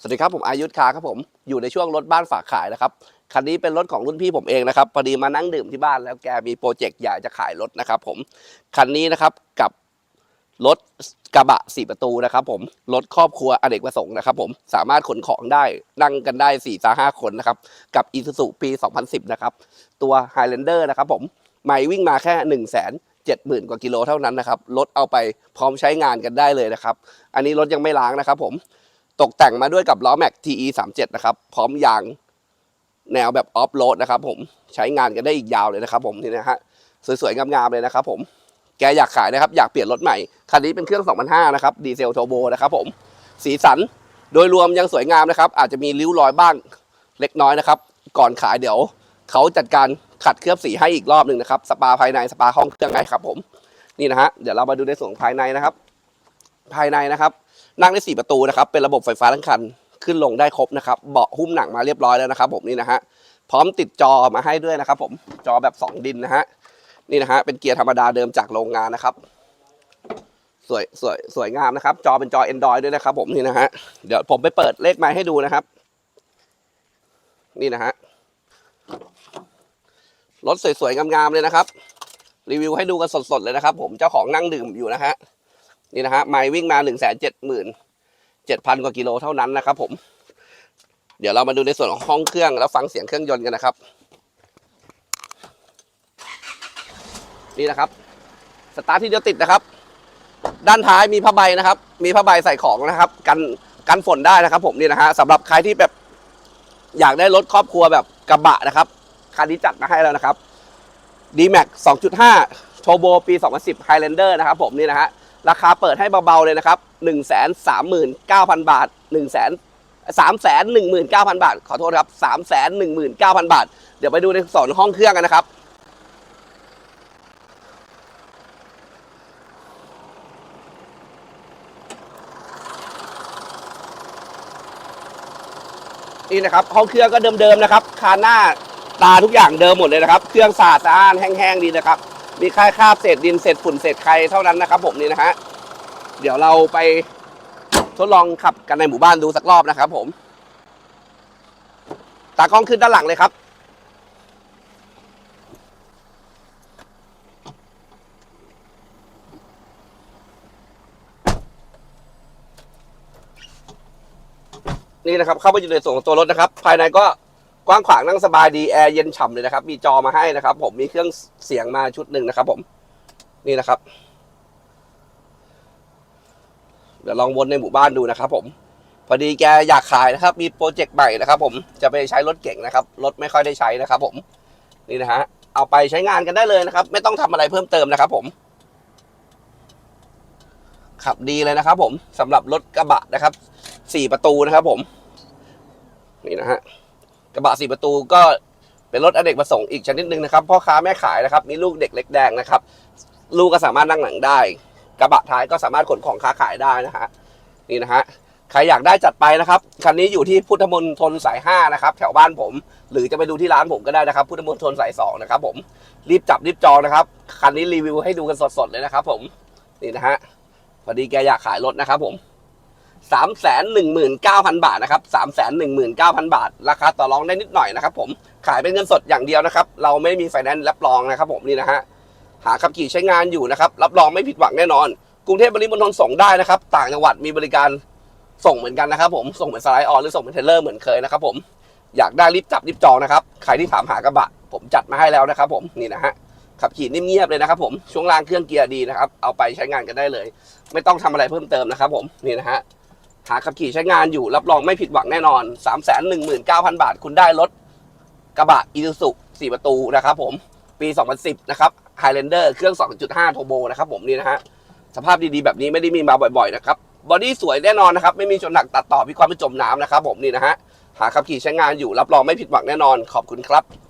สวัสดีครับผมอายุทธคาครับผมอยู่ในช่วงรถบ้านฝากขายนะครับคันนี้เป็นรถของรุ่นพี่ผมเองนะครับพอดีมานั่งดื่มที่บ้านแล้วแกมีโปรเจกต์อยากจะขายรถนะครับผมคันนี้นะครับกับรถกระบะสี่ประตูนะครับผมรถครอบครัวอเนกประสงค์นะครับผมสามารถขนของได้นั่งกันได้4ี่สาห้าคนนะครับกับ i s u z u ปี 2010 นะครับตัว Highlander นะครับผมไม่วิ่งมาแค่1นึ่งแสนเจ็ดหมื่นกว่ากิโลเท่านั้นนะครับรถเอาไปพร้อมใช้งานกันได้เลยนะครับ อันนี้รถยังไม่ล้างนะครับผม ตกแต่งมาด้วยกับล้อแม็ก TE 3 7นะครับ พร้อมยางแนวแบบออฟโรดนะครับผมใช้งานกันได้อีกยาวเลยนะครับผมนี่นะฮะสวยๆงามๆเลยนะครับผมแกอยากขายนะครับ อยากเปลี่ยนรถใหม่ คันนี้เป็นเครื่อง 2005 นะครับ ดีเซลโทโบนะครับผม สีสันโดยรวมยังสวยงามนะครับ อาจจะมีริ้วรอยบ้างเล็กน้อยนะครับ ก่อนขายเดี๋ยว เขาจัดการขัดเคลือบสีให้อีกรอบหนึ่งนะครับ สปาภายใน สปาห้องเครื่องให้ครับผม นี่นะฮะ เดี๋ยวเรามาดูในส่วนภายในนะครับ ภายในนะครับ นั่งได้สี่ประตูนะครับ เป็นระบบไฟฟ้าทั้งคัน ขึ้นลงได้ครบนะครับ เบาะหุ้มหนังมาเรียบร้อยแล้วนะครับ ผมนี่นะฮะ พร้อมติดจอมาให้ด้วยนะครับ ผม จอแบบ 2 ดินนะฮะ นี่นะฮะ เป็นเกียร์ธรรมดาเดิมจากโรงงานนะครับ สวยสวยสวยงามนะครับ จอเป็นจอ Android ด้วยนะครับ ผมนี่นะฮะ เดี๋ยวผมไปเปิดเลขไม้ให้ดูนะครับ นี่นะฮะ รถสวยๆงามๆเลยนะครับ รีวิวให้ดูกันสดๆเลยนะครับ ผม เจ้าของนั่งดื่มอยู่นะฮะ นี่นะฮะไมล์วิ่งมา1นึ่งแสนเจ็ดหมื่นเจ็ดพันกว่ากิโลเท่านั้นนะครับผม เดี๋ยวเรามาดูในส่วนของห้องเครื่องแล้วฟังเสียงเครื่องยนต์กันนะครับ นี่นะครับสตาร์ทที่เดียวติดนะครับ ด้านท้ายมีผ้าใบนะครับ มีผ้าใบใส่ของนะครับ กันกันฝนได้นะครับ ผมนี่นะฮะสำหรับใครที่แบบอยากได้รถครอบครัวแบบกระบะนะครับคันนี้จัดมาให้แล้วนะครับ D-Max 2.5 Turbo ปี 2010 Highlander นะครับผมนี่นะฮะ ราคาเปิดให้เบาๆเลยนะครับ1 3 9 0 0 0 บาท1 3 3 1 9 0 0 0 บาท ขอโทษครับ 3 1 9 0 0 0 บาท เดี๋ยวไปดูในส่วนห้องเครื่องกันนะครับนี่นะครับห้องเครื่องก็เดิมๆนะครับ คานหน้าตาทุกอย่างเดิมหมดเลยนะครับ เครื่องสะอาดสะอ้านแห้งๆดีนะครับ มีค่าคาบเศษดินเศษฝุ่นเศษใครเท่านั้นนะครับผมนี่นะฮะเดี๋ยวเราไปทดลองขับกันในหมู่บ้านดูสักรอบนะครับผม ตากล้องขึ้นด้านหลังเลยครับ นี่นะครับ เข้ามาอยู่ในส่วนของตัวรถนะครับ ภายในก็ กว้างขวางนั่งสบายดีแอร์เย็นฉ่ำเลยนะครับ มีจอมาให้นะครับ ผมมีเครื่องเสียงมาชุดหนึ่งนะครับ ผมนี่นะครับ เดี๋ยวลองวนในหมู่บ้านดูนะครับ ผม พอดีแกอยากขายนะครับ มีโปรเจกต์ใหม่นะครับ ผมจะไปใช้รถเก่งนะครับรถไม่ค่อยได้ใช้นะครับ ผมนี่นะฮะเอาไปใช้งานกันได้เลยนะครับ ไม่ต้องทำอะไรเพิ่มเติมนะครับ ผมขับดีเลยนะครับ ผมสำหรับรถกระบะนะครับสี่ประตูนะครับ ผม นี่นะฮะ ระบะสี่ประตูก็เป็นรถอเนกประสงค์อีกชนิดหนึ่งนะครับพ่อค้าแม่ขายนะครับ มีลูกเด็กเล็กแดงนะครับ ลูกก็สามารถนั่งหลังได้ กระบะท้ายก็สามารถขนของค้าขายได้นะฮะนี่นะฮะใครอยากได้จัดไปนะครับคันนี้อยู่ที่พุทธมณฑลสาย5นะครับแถวบ้านผม หรือจะไปดูที่ร้านผมก็ได้นะครับ พุทธมณฑลสาย2นะครับผมรีบจับรีบจองนะครับคันนี้รีวิวให้ดูกันสดๆเลยนะครับ ผมนี่นะฮะพอดีแกอยากขายรถนะครับผม สามแสนหนึ่งหมื่นเก้าพันบาทนะครับสามแสนหนึ่งหมื่นเก้าพันบาท ราคาต่อรองได้นิดหน่อยนะครับผมขายเป็นเงินสดอย่างเดียวนะครับ เราไม่มีไฟแนนซ์รับรองนะครับผมนี่นะฮะหาขับขี่ใช้งานอยู่นะครับ รับรองไม่ผิดหวังแน่นอน กรุงเทพปริมณฑลส่งได้นะครับ ต่างจังหวัดมีบริการส่งเหมือนกันนะครับผมส่งเป็นสไลด์ออนหรือส่งเป็นเทเลอร์เหมือนเคยนะครับผมอยากได้รีบจับรีบจองนะครับใครที่ถามหากระบะ ผมจัดมาให้แล้วนะครับผมนี่นะฮะขับขี่นิ่มเงียบเลยนะครับผมช่วงล่างเครื่องเกียร์ดีนะครับเอาไปใช้งานกันได้เลย ไม่ต้องทำอะไรเพิ่มเติมนะครับผมนี่นะฮะ หาขับขี่ใช้งานอยู่รับรองไม่ผิดหวังแน่นอน 3 1 9 0 0 0 บาท คุณได้รถกระบะอีซูซุ4ประตูนะครับผมปี 2010 นะครับ Highlander เครื่อง 2.5 Turbo นะครับผมนี่นะฮะสภาพดีๆ แบบนี้ไม่ได้มีมาบ่อยๆ นะครับบอดี้สวยแน่นอนนะครับ ไม่มีชนหนักตัดต่อมีความไม่จมน้ำนะครับผมนี่นะฮะหาขับขี่ใช้งานอยู่รับรองไม่ผิดหวังแน่นอนขอบคุณครับ